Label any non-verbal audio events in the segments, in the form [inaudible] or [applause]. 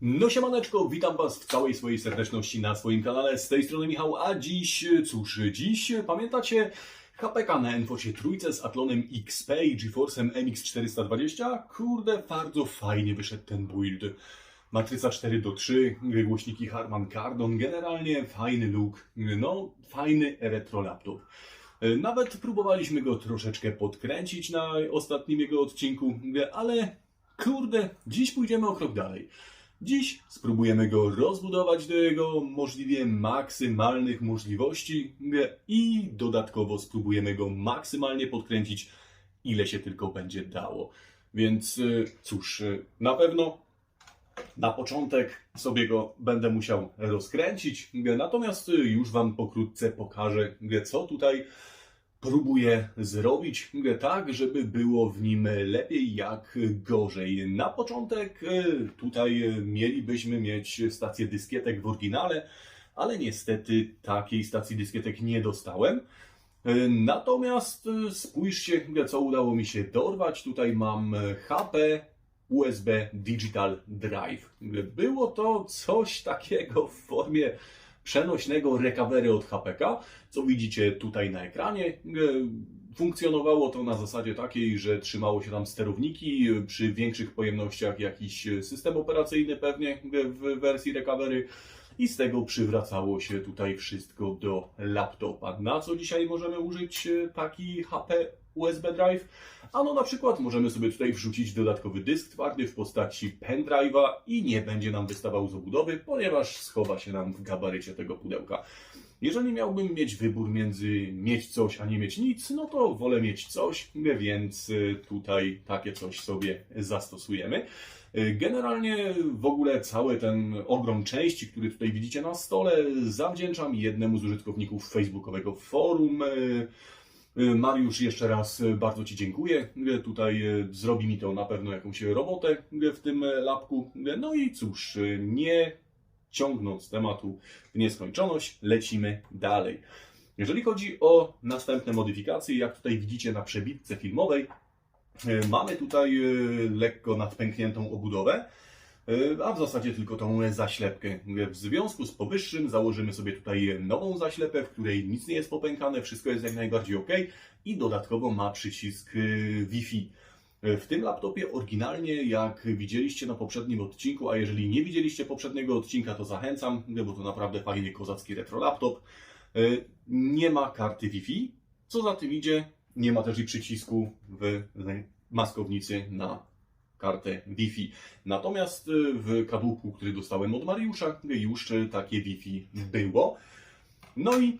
No siemaneczko, witam Was w całej swojej serdeczności na swoim kanale. Z tej strony Michał, a dziś, cóż, dziś pamiętacie HPK na Enforce trójce z Atlonem XP i GeForce'em MX420? Kurde, bardzo fajnie wyszedł ten build. Matryca 4 do 3, głośniki Harman Kardon, generalnie fajny look, no fajny retro laptop. Nawet próbowaliśmy go troszeczkę podkręcić na ostatnim jego odcinku, ale kurde, dziś pójdziemy o krok dalej. Dziś spróbujemy go rozbudować do jego możliwie maksymalnych możliwości i dodatkowo spróbujemy go maksymalnie podkręcić, ile się tylko będzie dało. Więc y, cóż, y, na pewno na początek sobie go będę musiał rozkręcić, natomiast y, już Wam pokrótce pokażę, co tutaj próbuję zrobić tak, żeby było w nim lepiej jak gorzej. Na początek e, tutaj mielibyśmy mieć stację dyskietek w oryginale, ale niestety takiej stacji dyskietek nie dostałem. E, Natomiast e, spójrzcie, co udało mi się dorwać. Tutaj mam HP USB Digital Drive. Było to coś takiego w formie przenośnego recovery od HPK, co widzicie tutaj na ekranie. E, funkcjonowało to na zasadzie takiej, że trzymało się tam sterowniki przy większych pojemnościach jakiś system operacyjny pewnie w wersji recovery i z tego przywracało się tutaj wszystko do laptopa. Na co dzisiaj możemy użyć e, taki HP USB drive? Ano na przykład możemy sobie tutaj wrzucić dodatkowy dysk twardy w postaci pendrive'a i nie będzie nam wystawał z obudowy, ponieważ schowa się nam w gabarycie tego pudełka. Jeżeli miałbym mieć wybór między mieć coś, a nie mieć nic, no to wolę mieć coś, więc y, tutaj takie coś sobie zastosujemy. Y, Generalnie w ogóle cały ten ogrom części, który tutaj widzicie na stole, zawdzięczam jednemu z użytkowników facebookowego forum. Y, Mariusz, jeszcze raz bardzo Ci dziękuję. Tutaj zrobi mi to na pewno jakąś robotę w tym lapku. No i cóż, nie ciągnąc tematu w nieskończoność, lecimy dalej. Jeżeli chodzi o następne modyfikacje, jak tutaj widzicie na przebitce filmowej, mamy tutaj lekko nadpękniętą obudowę. E, a w zasadzie tylko tą zaślepkę. W związku z powyższym założymy sobie tutaj nową zaślepę, w której nic nie jest popękane, wszystko jest jak najbardziej ok i dodatkowo ma przycisk e, Wi-Fi. E, W tym laptopie oryginalnie, jak widzieliście na poprzednim odcinku, a jeżeli nie widzieliście poprzedniego odcinka, to zachęcam, bo to naprawdę fajny kozacki retro laptop, nie ma karty Wi-Fi. Co za tym idzie, nie ma też i przycisku w maskownicy na kartę Wi-Fi. Natomiast y, w kadłubu, który dostałem od Mariusza, już y, takie Wi-Fi było. No i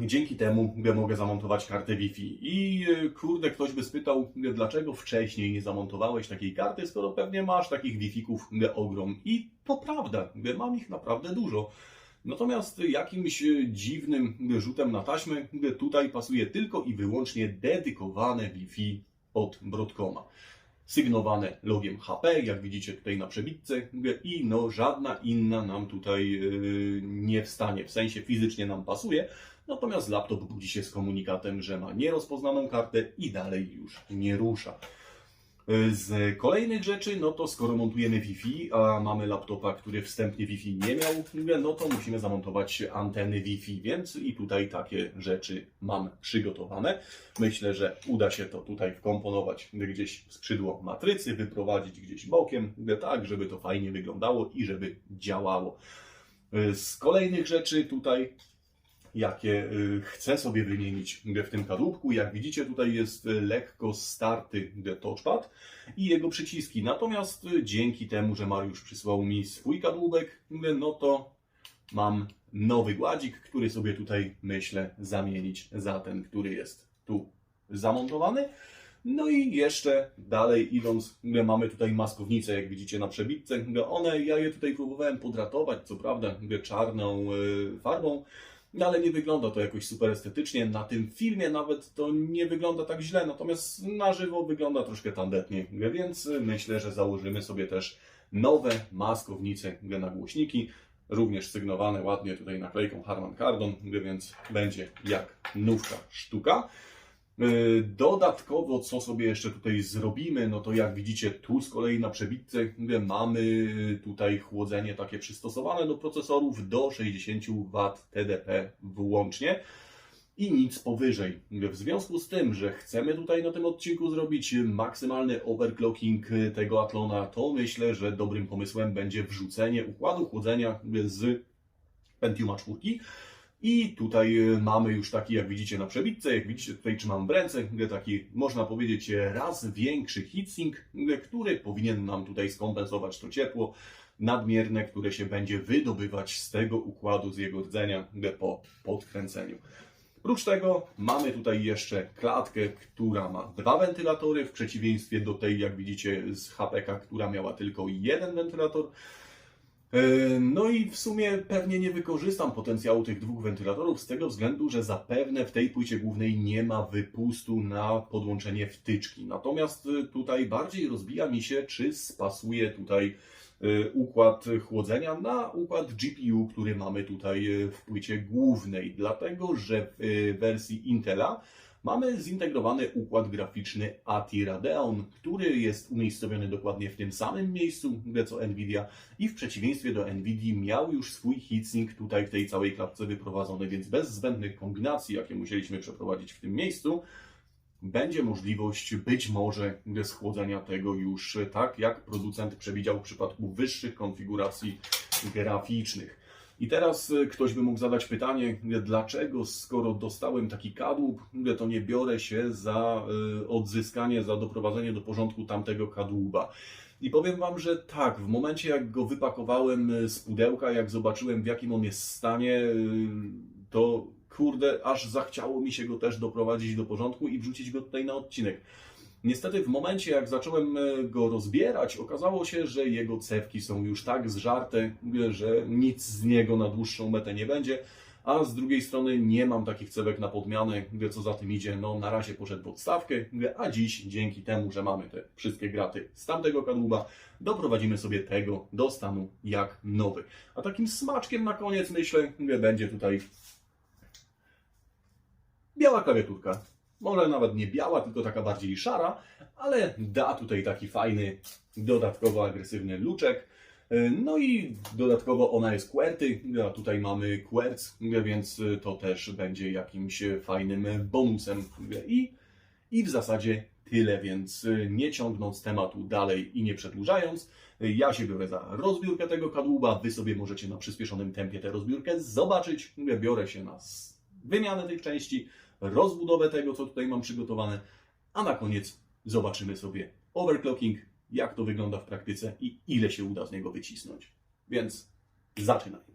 dzięki temu mogę zamontować kartę Wi-Fi. I y, kurde, ktoś by spytał, dlaczego wcześniej nie zamontowałeś takiej karty, skoro pewnie masz takich Wi-Fików ogrom. I to prawda, mam ich naprawdę dużo. Natomiast jakimś dziwnym rzutem na taśmę tutaj pasuje tylko i wyłącznie dedykowane Wi-Fi od Broadcoma sygnowane logiem HP, jak widzicie tutaj na przebitce i no żadna inna nam tutaj yy, nie wstanie, w sensie fizycznie nam pasuje, natomiast laptop budzi się z komunikatem, że ma nierozpoznaną kartę i dalej już nie rusza. Z kolejnych rzeczy, no to skoro montujemy Wi-Fi, a mamy laptopa, który wstępnie Wi-Fi nie miał, no to musimy zamontować anteny Wi-Fi, więc i tutaj takie rzeczy mam przygotowane. Myślę, że uda się to tutaj wkomponować gdzieś w skrzydło matrycy, wyprowadzić gdzieś bokiem, tak, żeby to fajnie wyglądało i żeby działało. Z kolejnych rzeczy tutaj jakie y, chcę sobie wymienić w tym kadłubku. Jak widzicie, tutaj jest lekko starty touchpad i jego przyciski. Natomiast y, dzięki temu, że Mariusz przysłał mi swój kadłubek, no to mam nowy gładzik, który sobie tutaj myślę zamienić za ten, który jest tu zamontowany. No i jeszcze dalej idąc, mamy tutaj maskownice, jak widzicie na przebitce. One, ja je tutaj próbowałem podratować, co prawda czarną y, farbą, ale nie wygląda to jakoś super estetycznie. Na tym filmie nawet to nie wygląda tak źle, natomiast na żywo wygląda troszkę tandetnie, więc myślę, że założymy sobie też nowe maskownice na głośniki, również sygnowane ładnie tutaj naklejką Harman Kardon, więc będzie jak nówka sztuka. Yy, Dodatkowo, co sobie jeszcze tutaj zrobimy, no to jak widzicie, tu z kolei na przebitce mamy tutaj chłodzenie takie przystosowane do procesorów do 60 W TDP włącznie i nic powyżej. W związku z tym, że chcemy tutaj na tym odcinku zrobić maksymalny overclocking tego Atlona, to myślę, że dobrym pomysłem będzie wrzucenie układu chłodzenia z Pentiuma 4. I tutaj y, mamy już taki, jak widzicie na przebitce, jak widzicie tutaj trzymam w ręce, y, taki można powiedzieć raz większy heatsink, y, który powinien nam tutaj skompensować to ciepło nadmierne, które się będzie wydobywać z tego układu, z jego rdzenia y, po podkręceniu. Prócz tego mamy tutaj jeszcze klatkę, która ma dwa wentylatory, w przeciwieństwie do tej, jak widzicie, z HPK, która miała tylko jeden wentylator. E, No i w sumie pewnie nie wykorzystam potencjału tych dwóch wentylatorów z tego względu, że zapewne w tej płycie głównej nie ma wypustu na podłączenie wtyczki. Natomiast y, tutaj bardziej rozbija mi się, czy spasuje tutaj y, układ chłodzenia na układ GPU, który mamy tutaj w płycie głównej. Dlatego, że w wersji Intela Mamy zintegrowany układ graficzny ATI Radeon, który jest umiejscowiony dokładnie w tym samym miejscu, gdzie co Nvidia i w przeciwieństwie do Nvidia miał już swój heatsink tutaj w tej całej klapce wyprowadzony, więc bez zbędnych kombinacji, jakie musieliśmy przeprowadzić w tym miejscu, będzie możliwość być może schłodzenia tego już tak, jak producent przewidział w przypadku wyższych konfiguracji graficznych. I teraz y, ktoś by mógł zadać pytanie, dlaczego skoro dostałem taki kadłub, to nie biorę się za y, odzyskanie, za doprowadzenie do porządku tamtego kadłuba. I powiem Wam, że tak, w momencie jak go wypakowałem y, z pudełka, jak zobaczyłem w jakim on jest stanie, to kurde, aż zachciało mi się go też doprowadzić do porządku i wrzucić go tutaj na odcinek. Niestety w momencie jak zacząłem e, go rozbierać, okazało się, że jego cewki są już tak zżarte, że nic z niego na dłuższą metę nie będzie, a z drugiej strony nie mam takich cewek na podmianę, mówię, co za tym idzie, no na razie poszedł w odstawkę, a dziś dzięki temu, że mamy te wszystkie graty z tamtego kadłuba, doprowadzimy sobie tego do stanu jak nowy. A takim smaczkiem na koniec myślę, będzie tutaj biała klawiaturka. Może nawet nie biała, tylko taka bardziej szara, ale da tutaj taki fajny, dodatkowo agresywny luczek. No i dodatkowo ona jest QWERTY, a tutaj mamy QWERTZ, więc to też będzie jakimś fajnym bonusem. I, I w zasadzie tyle, więc nie ciągnąc tematu dalej i nie przedłużając, ja się biorę za rozbiórkę tego kadłuba, Wy sobie możecie na przyspieszonym tempie tę rozbiórkę zobaczyć. Biorę się na wymianę tych części, rozbudowę tego, co tutaj mam przygotowane, a na koniec zobaczymy sobie overclocking, jak to wygląda w praktyce i ile się uda z niego wycisnąć. Więc zaczynajmy.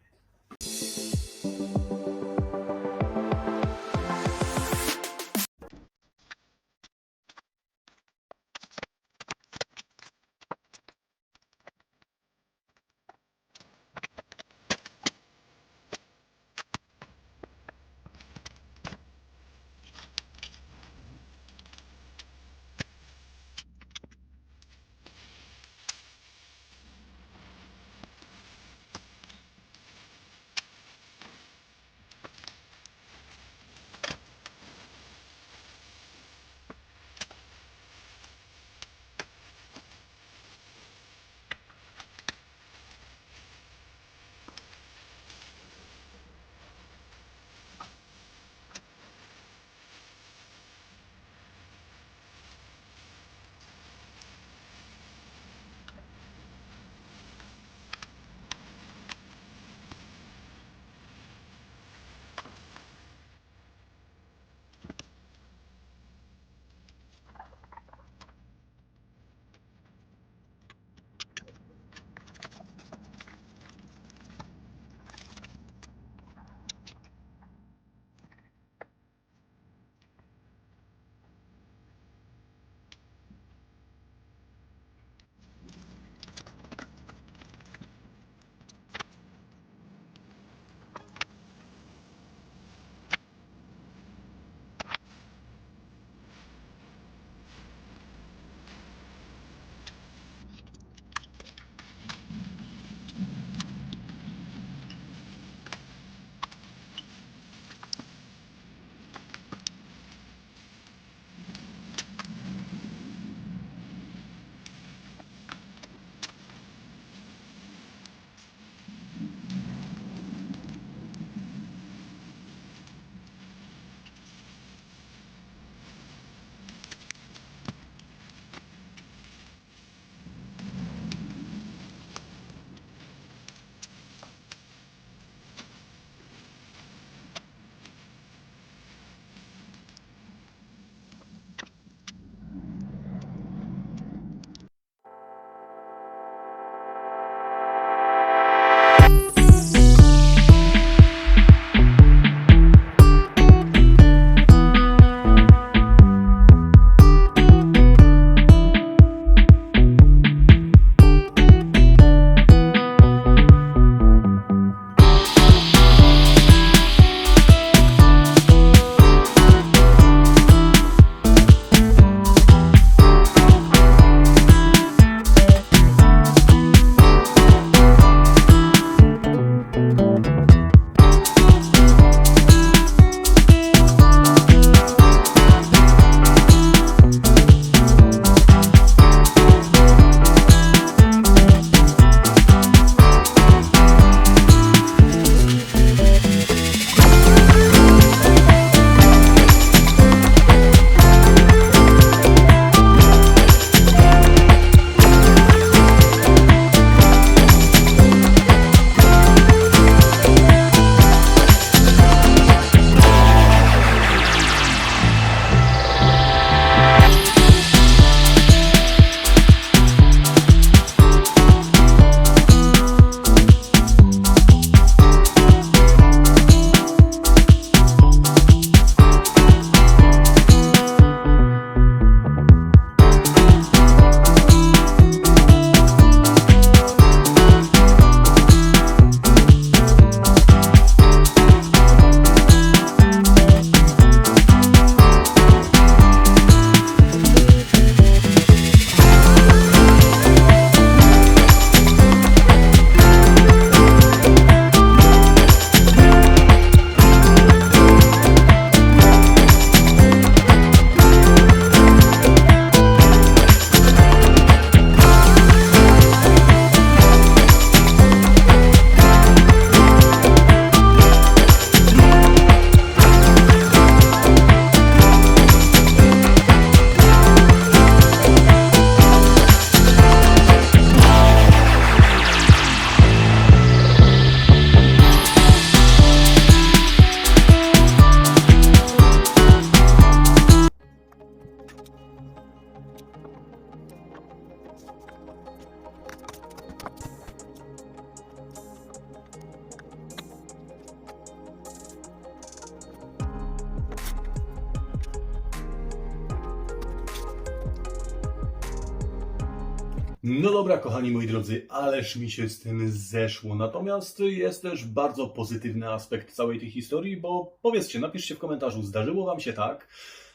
Dobra, kochani moi drodzy, ależ mi się z tym zeszło. Natomiast jest też bardzo pozytywny aspekt całej tej historii, bo powiedzcie, napiszcie w komentarzu, zdarzyło Wam się tak,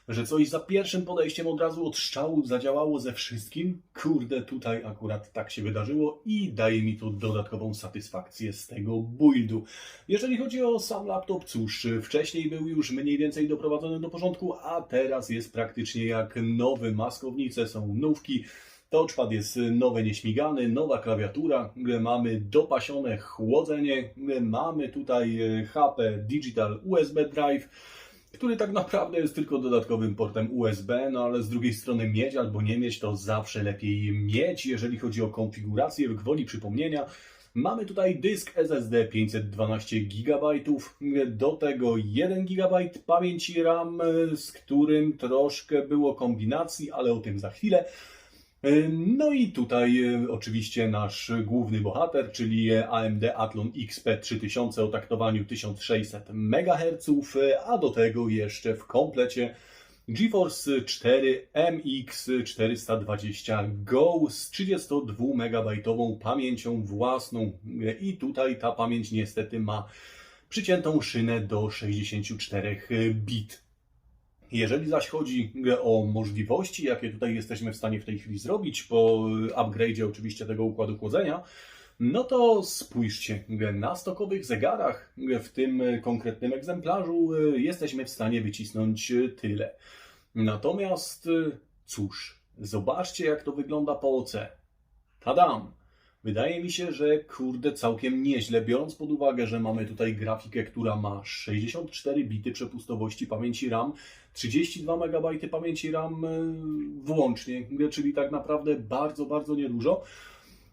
że coś za pierwszym podejściem od razu od strzału zadziałało ze wszystkim? Kurde, tutaj akurat tak się wydarzyło i daje mi to dodatkową satysfakcję z tego buildu. Jeżeli chodzi o sam laptop, cóż, wcześniej był już mniej więcej doprowadzony do porządku, a teraz jest praktycznie jak nowy. Maskownice są nówki. Touchpad jest nowy, nieśmigany, nowa klawiatura, mamy dopasione chłodzenie, mamy tutaj HP Digital USB Drive, który tak naprawdę jest tylko dodatkowym portem USB, no ale z drugiej strony mieć albo nie mieć to zawsze lepiej mieć, jeżeli chodzi o konfigurację, gwoli przypomnienia. Mamy tutaj dysk SSD 512 GB, do tego 1 GB pamięci RAM, z którym troszkę było kombinacji, ale o tym za chwilę. No i tutaj e, oczywiście nasz główny bohater, czyli AMD Athlon XP 3000 o taktowaniu 1600 MHz, a do tego jeszcze w komplecie GeForce 4 MX 420 Go z 32 MB pamięcią własną i tutaj ta pamięć niestety ma przyciętą szynę do 64 bit. Jeżeli zaś chodzi o możliwości, jakie tutaj jesteśmy w stanie w tej chwili zrobić po upgrade'zie oczywiście tego układu chłodzenia, no to spójrzcie, na stokowych zegarach w tym konkretnym egzemplarzu jesteśmy w stanie wycisnąć tyle. Natomiast cóż, zobaczcie jak to wygląda po OC. Tadam! Wydaje mi się, że kurde całkiem nieźle, biorąc pod uwagę, że mamy tutaj grafikę, która ma 64 bity przepustowości pamięci RAM, 32 MB pamięci RAM e, włącznie, czyli tak naprawdę bardzo, bardzo niedużo.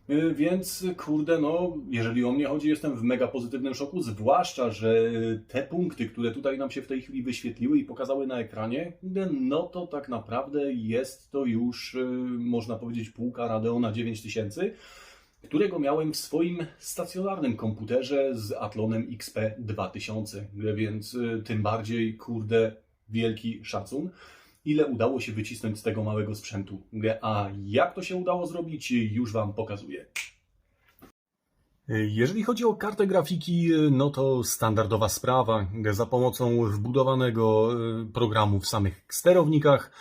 E, więc kurde, no, jeżeli o mnie chodzi, jestem w mega pozytywnym szoku, zwłaszcza, że te punkty, które tutaj nam się w tej chwili wyświetliły i pokazały na ekranie, no to tak naprawdę jest to już, e, można powiedzieć, półka Radeona 9000 którego miałem w swoim stacjonarnym komputerze z Atlonem XP 2000, więc y, tym bardziej, kurde, wielki szacun. Ile udało się wycisnąć z tego małego sprzętu. A jak to się udało zrobić, już Wam pokazuję. Jeżeli chodzi o kartę grafiki, no to standardowa sprawa. Za pomocą wbudowanego y, programu w samych sterownikach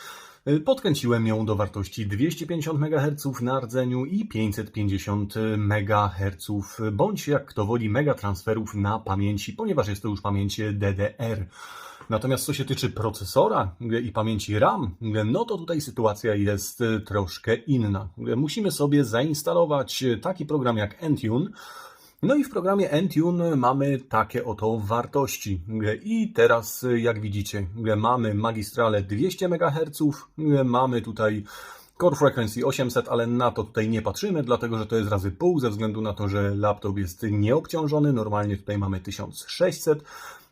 podkręciłem ją do wartości 250 MHz na rdzeniu i 550 MHz, bądź jak kto woli megatransferów na pamięci, ponieważ jest to już pamięć DDR. Natomiast co się tyczy procesora i pamięci RAM, no to tutaj sytuacja jest troszkę inna. Musimy sobie zainstalować taki program jak Entune, no i w programie Entune mamy takie oto wartości. I teraz, jak widzicie, mamy magistrale 200 MHz, mamy tutaj Core Frequency 800, ale na to tutaj nie patrzymy, dlatego że to jest razy pół, ze względu na to, że laptop jest nieobciążony. Normalnie tutaj mamy 1600.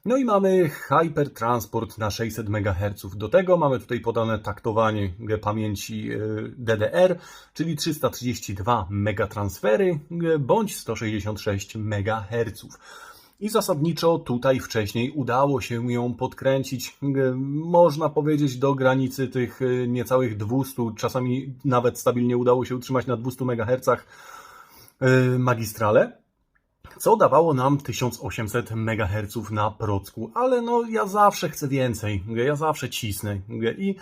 No i mamy Hypertransport na 600 MHz. Do tego mamy tutaj podane taktowanie pamięci e, DDR, czyli 332 megatransfery bądź 166 MHz. I zasadniczo tutaj wcześniej udało się ją podkręcić, można powiedzieć, do granicy tych niecałych 200, czasami nawet stabilnie udało się utrzymać na 200 MHz magistrale co dawało nam 1800 MHz na procku, ale no ja zawsze chcę więcej, ja zawsze cisnę. I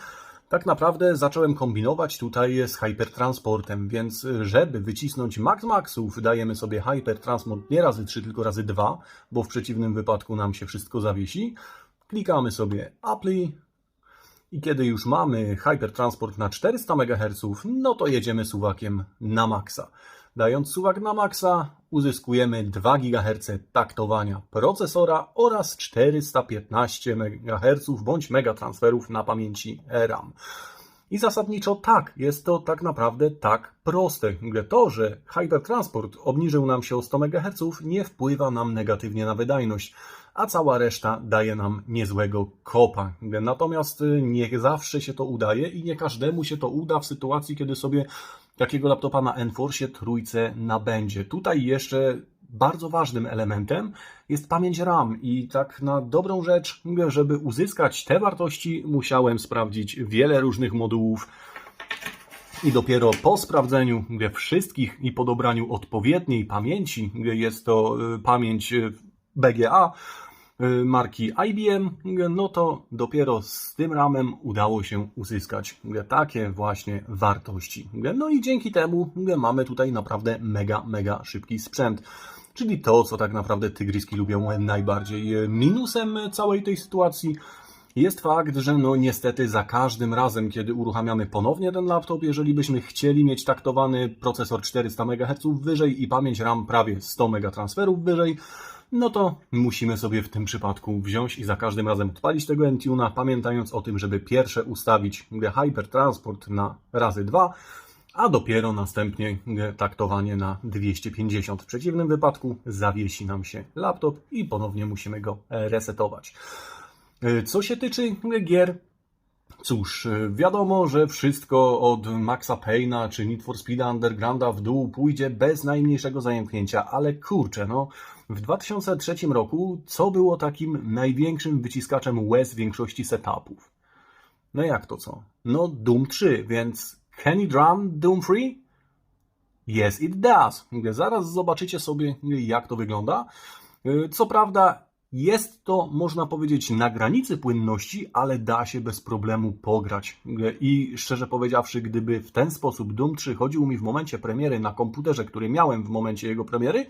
tak naprawdę zacząłem kombinować tutaj z hypertransportem, więc żeby wycisnąć max maxów dajemy sobie hypertransport nie razy 3, tylko razy 2, bo w przeciwnym wypadku nam się wszystko zawiesi. Klikamy sobie Apply. I kiedy już mamy hypertransport na 400 MHz, no to jedziemy suwakiem na maksa. Dając suwak na maksa, uzyskujemy 2 GHz taktowania procesora oraz 415 MHz bądź megatransferów na pamięci RAM. I zasadniczo tak, jest to tak naprawdę tak proste. To, że Hypertransport obniżył nam się o 100 MHz nie wpływa nam negatywnie na wydajność, a cała reszta daje nam niezłego kopa. Natomiast nie zawsze się to udaje i nie każdemu się to uda w sytuacji, kiedy sobie takiego laptopa na Enforce trójce nabędzie. Tutaj jeszcze bardzo ważnym elementem jest pamięć RAM i tak na dobrą rzecz, żeby uzyskać te wartości, musiałem sprawdzić wiele różnych modułów I dopiero po sprawdzeniu wszystkich i po dobraniu odpowiedniej pamięci, jest to y, pamięć y, BGA marki IBM, no to dopiero z tym ramem udało się uzyskać takie właśnie wartości. No i dzięki temu mamy tutaj naprawdę mega, mega szybki sprzęt. Czyli to, co tak naprawdę tygryski lubią najbardziej. Minusem całej tej sytuacji jest fakt, że no niestety za każdym razem, kiedy uruchamiamy ponownie ten laptop, jeżeli byśmy chcieli mieć taktowany procesor 400 MHz wyżej i pamięć RAM prawie 100 MB transferów wyżej, no to musimy sobie w tym przypadku wziąć i za każdym razem odpalić tego Entune'a, pamiętając o tym, żeby pierwsze ustawić Hypertransport na razy 2, a dopiero następnie taktowanie na 250. W przeciwnym wypadku zawiesi nam się laptop i ponownie musimy go resetować. Co się tyczy gier, cóż, wiadomo, że wszystko od Maxa Payne'a czy Need for Speed Undergrounda w dół pójdzie bez najmniejszego zajęknięcia, ale kurczę, no w 2003 roku co było takim największym wyciskaczem łez większości setupów? No jak to co? No Doom 3, więc can it run Doom 3? Yes, it does. Zaraz zobaczycie sobie, jak to wygląda. Co prawda, jest to, można powiedzieć, na granicy płynności, ale da się bez problemu pograć. I szczerze powiedziawszy, gdyby w ten sposób Doom 3 chodził mi w momencie premiery na komputerze, który miałem w momencie jego premiery,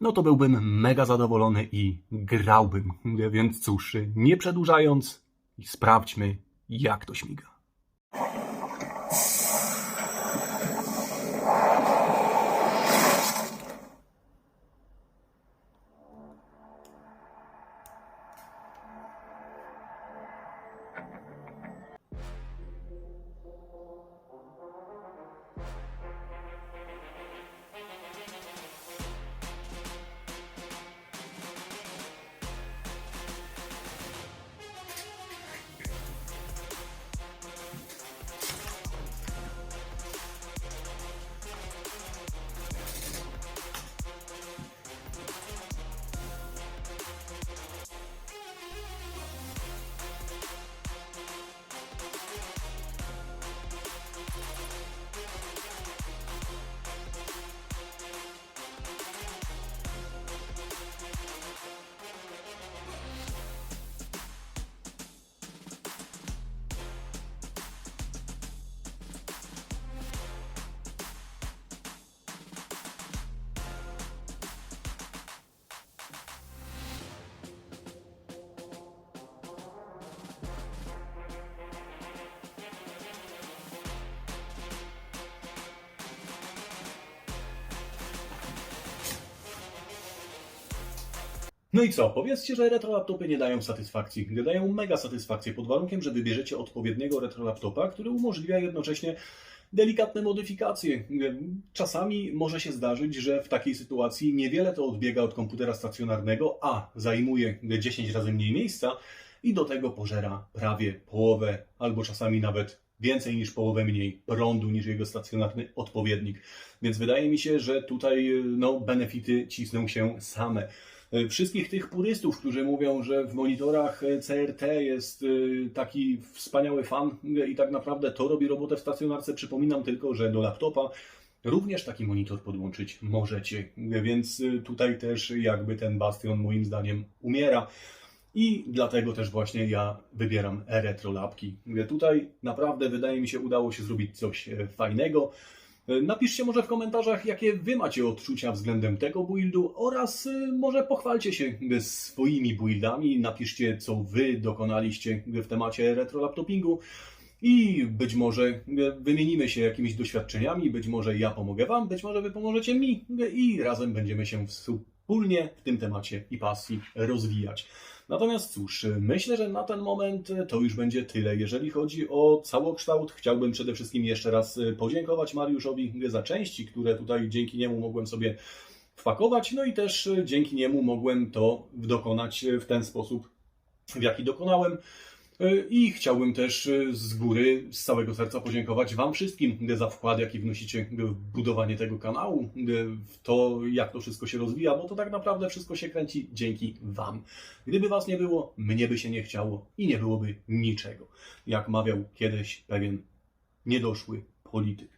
no to byłbym mega zadowolony i grałbym. Więc cóż, nie przedłużając, sprawdźmy, jak to śmiga. No i co? Powiedzcie, że retro laptopy nie dają satysfakcji. Gdy dają mega satysfakcję pod warunkiem, że wybierzecie odpowiedniego retro laptopa, który umożliwia jednocześnie delikatne modyfikacje. Czasami może się zdarzyć, że w takiej sytuacji niewiele to odbiega od komputera stacjonarnego, a zajmuje 10 razy mniej miejsca i do tego pożera prawie połowę, albo czasami nawet więcej niż połowę mniej prądu niż jego stacjonarny odpowiednik. Więc wydaje mi się, że tutaj no, benefity cisną się same. Wszystkich tych purystów, którzy mówią, że w monitorach CRT jest y, taki wspaniały fan i tak naprawdę to robi robotę w stacjonarce, przypominam tylko, że do laptopa również taki monitor podłączyć możecie. Więc tutaj też jakby ten bastion moim zdaniem umiera. I dlatego też właśnie ja wybieram retro lapki. Tutaj naprawdę wydaje mi się udało się zrobić coś e, fajnego. E, Napiszcie może w komentarzach, jakie Wy macie odczucia względem tego buildu oraz e, może pochwalcie się swoimi buildami. Napiszcie, co Wy dokonaliście w temacie retro laptopingu. I być może wymienimy się jakimiś doświadczeniami, być może ja pomogę Wam, być może Wy pomożecie mi i razem będziemy się wspólnie w tym temacie i pasji rozwijać. Natomiast cóż, myślę, że na ten moment to już będzie tyle. Jeżeli chodzi o całokształt, chciałbym przede wszystkim jeszcze raz podziękować Mariuszowi za części, które tutaj dzięki niemu mogłem sobie wpakować, no i też dzięki niemu mogłem to dokonać w ten sposób, w jaki dokonałem. I chciałbym też z góry, z całego serca podziękować Wam wszystkim za wkład, jaki wnosicie w budowanie tego kanału, w to, jak to wszystko się rozwija, bo to tak naprawdę wszystko się kręci dzięki Wam. Gdyby Was nie było, mnie by się nie chciało i nie byłoby niczego. Jak mawiał kiedyś pewien niedoszły polityk.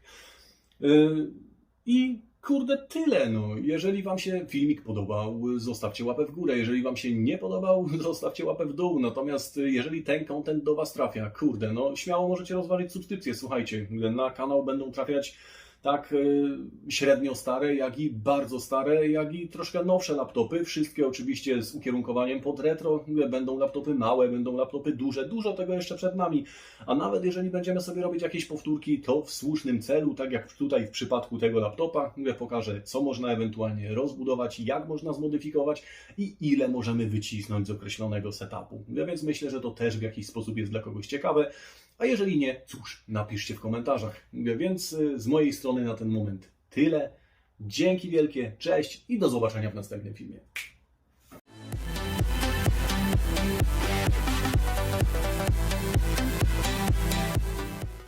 I kurde, tyle. No. Jeżeli Wam się filmik podobał, zostawcie łapę w górę. Jeżeli Wam się nie podobał, [laughs] zostawcie łapę w dół. Natomiast y, jeżeli ten content do Was trafia, kurde, no śmiało możecie rozważyć subskrypcję. Słuchajcie, na kanał będą trafiać tak y, średnio stare, jak i bardzo stare, jak i troszkę nowsze laptopy. Wszystkie oczywiście z ukierunkowaniem pod retro. Będą laptopy małe, będą laptopy duże. Dużo tego jeszcze przed nami. A nawet jeżeli będziemy sobie robić jakieś powtórki, to w słusznym celu, tak jak tutaj w przypadku tego laptopa, pokażę, co można ewentualnie rozbudować, jak można zmodyfikować i ile możemy wycisnąć z określonego setupu. Więc myślę, że to też w jakiś sposób jest dla kogoś ciekawe. A jeżeli nie, cóż, napiszcie w komentarzach. Więc y, z mojej strony na ten moment tyle. Dzięki wielkie, cześć i do zobaczenia w następnym filmie.